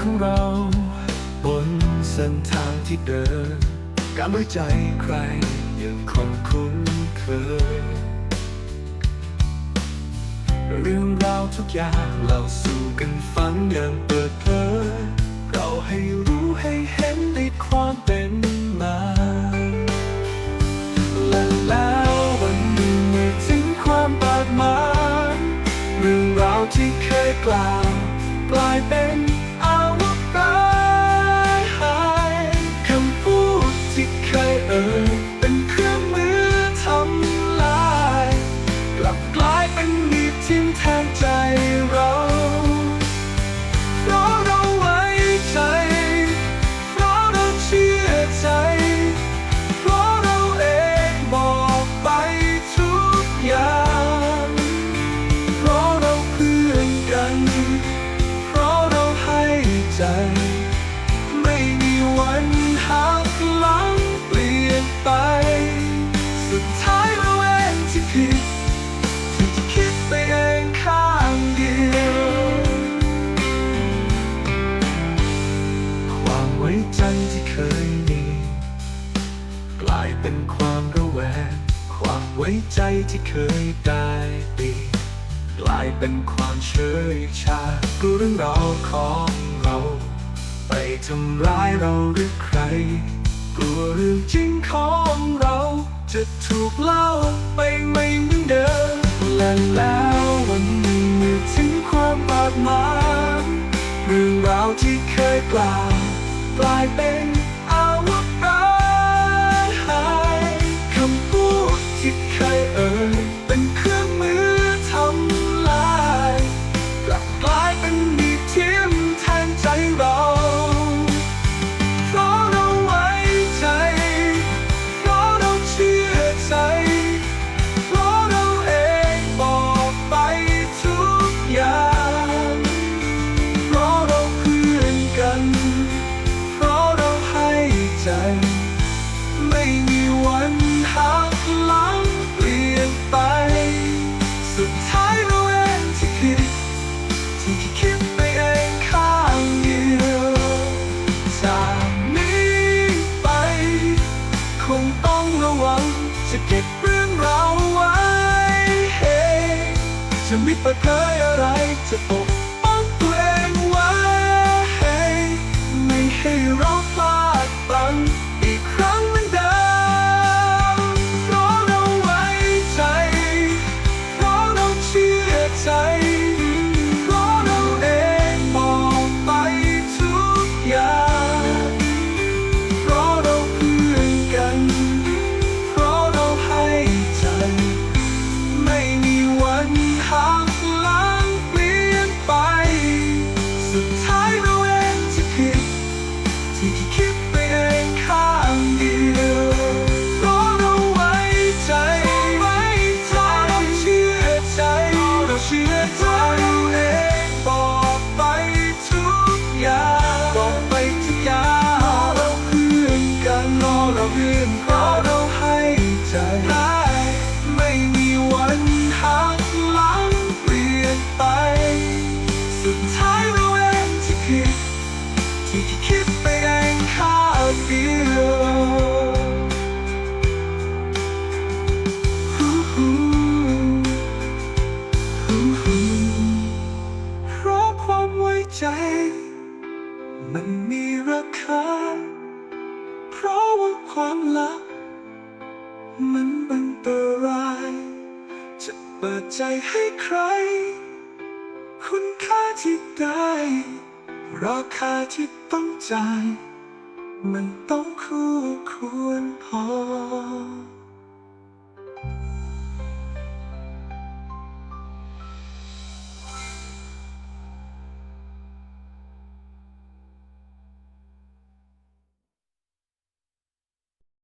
ของเรา บนเส้นทางที่เดินการไว้ใจใครยังคงคุ้นเคย เรื่องราวทุกอย่างเราสู่กันฟังอย่างเปิด ใจไม่มีวันหักหลังเปลี่ยนไป สุดท้ายเราเองที่ผิดที่คิดไปเองข้างเดียว ความไว้ใจที่เคยมีกลายเป็นความระแวงความไว้ใจที่เคยได้ดี กลายเป็นความเฉยชากลัวเรื่องราวของเรา ไปทำร้ายเราหรือใคร กลัวเรื่องจริงของเรา จะถูกเล่าไปไม่เหมือนเดิมและแล้ววันหนึ่งเมื่อถึงความบาดหมางเรื่องราวที่เคยกล่าวกลายเป็น หลังเปลี่ยนไป สุดท้ายเราเองที่ผิดที่คิดไปเองข้างเดียวจากนี้ไป คงต้องระวังจะเก็บเรื่องราวไว้ จะไม่เปิดเผยอะไรจะปก อเราเพื่อนเพราะเราให้ใจได้ไม่มีวันหักหลังเปลี่ยนไป สุดท้ายเราเองที่ผิด ที่คิดไปเองข้าเดียวเพราะความไว้ใจ มันมีราคา ราะว่าความลับ มันอันตราย จะเปิดใจให้ใคร คุณค่าที่ได้ราคาที่ต้องจ่าย มันต้องคู่ควรพอ